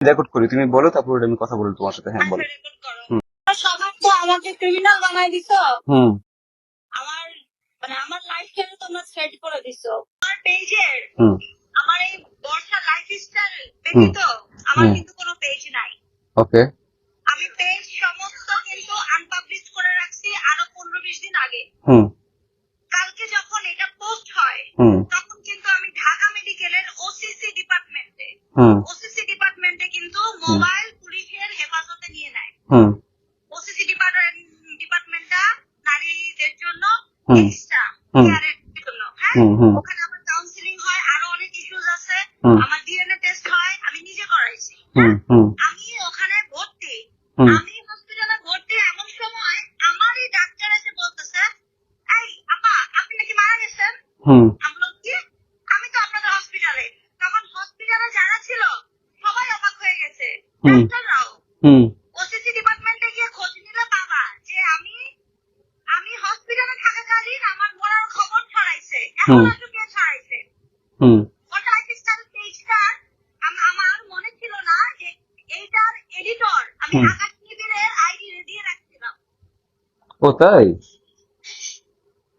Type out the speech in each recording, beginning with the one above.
Record করি তুমি বলো তারপর আমি কথা বলি তোমার সাথে হ্যাঁ বলো। রেকর্ড করো। হুম। সবার তো আমাকে ক্রিমিনাল বানাই দিছো। হুম। আমার মানে আমার লাইফ তোমরা থ্রেড করে দিছো? আমার পেজের আমার এই বর্ষা লাইফ স্টাইল ব্যতীত আমার কিন্তু কোনো পেজ নাই। ওকে আমি পেজ সমস্ত কিন্তু আনপাবলিশ করে রাখছি আরও পনেরো বিশ দিন আগে। হুম। কালকে যখন এটা পোস্ট হয় তখন কিন্তু আমি ঢাকা মেডিকেলের ওসিসি ডিপার্টমেন্টে হুম ওসিসি ডিপার্টমেন্টে কিন্তু মোবাইল পুলিশের হেফাজতে নিয়ে নেয় হুম ওসিসি ডিপার্টমেন্টটা নারীদের জন্য হুম। এক্সট্রা জন্য হ্যাঁ? ওখানে আমার কাউন্সিলিং হয় আরও অনেক ইস্যুস আছে। আমার ডিএনএ টেস্ট হয় আমি নিজে করাইছি হুম আমি ওখানে ভর্তি। হুম। আমি হসপিটালে ভর্তি এমন সময় আমারই ডাক্তার এসে বলতেছে এই আপা আপনি নাকি মারা গেছেন? আমি কি আমি তো আপনাদের হসপিটালে তখন হসপিটালে যারা ছিল সবাই অবাক হয়ে গেছে। হুম। ডাক্তাররাও হুম ওসিসি ডিপার্টমেন্টে গিয়ে খোঁজ নিলে পাবা যে আমি আমি হসপিটালে থাকাকালীন আমার মরার খবর ছড়াইছে এখন হুম। একটু কে ছড়াইছে হুম। ওটা লাইফস্টাইল পেজটা। আমার মনে ছিল না যে এইটার এডিটর আমি আকাশ টিভির আইডি দিয়ে রাখছিলাম। ও তাই?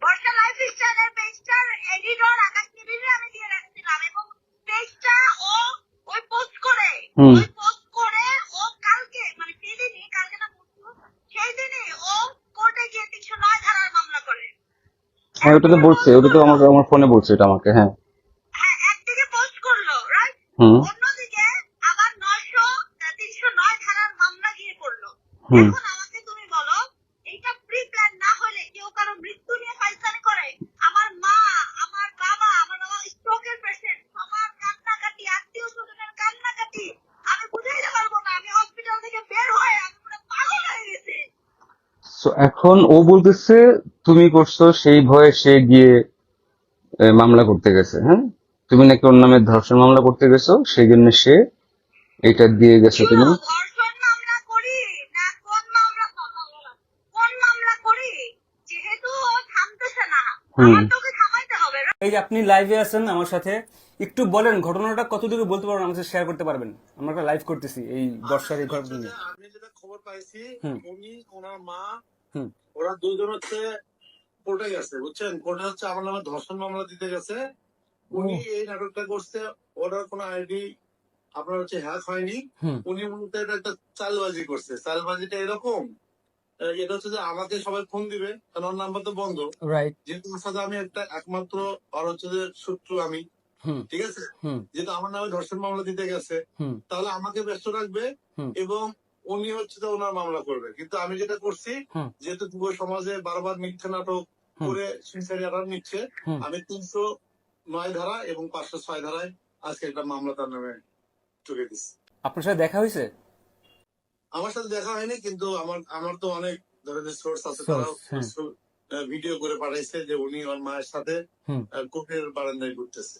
বর্ষা লাইফস্টাইলের পেজটার এডিটর আকাশ টিভির আমি দিয়ে রাখছিলাম এবং পেজটা ও ওই পোস্ট করে হুম। ওই পোস্ট করে ও কালকে মানে সেদিনই কালকে না পরশু সেই দিনই ও কোর্টে গিয়ে তিনশো নয় ধারার মামলা করে হ্যাঁ ওটা তো বলছে ওটা তো আমাকে আমার ফোনে বলছে এটা আমাকে হ্যাঁ। হ্যাঁ একদিকে পোস্ট করল রাইট হুম। অন্যদিকে আবার 900 না 309 ধারার মামলা গিয়ে করল হুম এখন আমাকে তুমি বলো এইটা প্রি প্ল্যান না হলে কেউ কারও মৃত্যু নিয়ে ফাইসানি করে আমার মা আমার বাবা আমার বাবা স্ট্রোকের পেশেন্ট সবার কান্নাকাটি আত্মীয় স্বজনের কান্নাকাটি আমি বুঝাইতে পারব না আমি হসপিটাল থেকে বের হয়ে আমি পুরো পাগল হয়ে গেছি So, এখন ও বলতেছে তুমি করছ সেই ভয়ে সে গিয়ে মামলা করতে গেছে হ্যাঁ? তুমি নাকি ওর নামে ধর্ষণ মামলা করতে গেছো সেই জন্য সে এটা দিয়ে গেছে তুমি? হুম। এই যে আপনি লাইভে আছেন আমার সাথে একটু বলেন ঘটনাটা কতটুকু বলতে পারবেন আমাকে শেয়ার করতে পারবেন। আমরা একটা লাইভ করতেছি এই বর্ষার এই নিয়ে। আমি যেটা খবর পাইছি উনি ওনার মা ওরা দুজন হচ্ছে কোর্টে গেছে বুঝছেন? কোর্টে হচ্ছে আমার নামে ধর্ষণ মামলা দিতে গেছে। উনি এই নাটকটা করছে ওনার কোনো আইডি আপনার হচ্ছে হ্যাক হয়নি। উনি মূলত একটা চালবাজি করছে। চালবাজিটা এরকম এটা হচ্ছে যে আমাকে সবাই ফোন দিবে কারণ ওর নাম্বার তো বন্ধ। রাইট যেহেতু ওর সাথে আমি একটা একমাত্র আর হচ্ছে যে শত্রু আমি। ঠিক আছে? যেহেতু আমার নামে ধর্ষণ মামলা দিতে গেছে তাহলে আমাকে ব্যস্ত রাখবে এবং উনি হচ্ছে যে ওনার মামলা করবে। কিন্তু আমি যেটা করছি যেহেতু যুব সমাজে বারবার মিথ্যা নাটক করে সিনসারি আরাম নিচ্ছে আমি তিনশো নয় ধারা এবং পাঁচশো ছয় ধারায় আজকে একটা মামলা তার নামে চুকে দিচ্ছি আপনার সাথে দেখা হয়েছে? আমার সাথে দেখা হয়নি কিন্তু আমার আমার তো অনেক ধরনের সোর্স আছে হ্যাঁ। ভিডিও করে পাঠাইছে যে উনি ওর মায়ের সাথে হুম। বারান্দায় ঘুরতেছে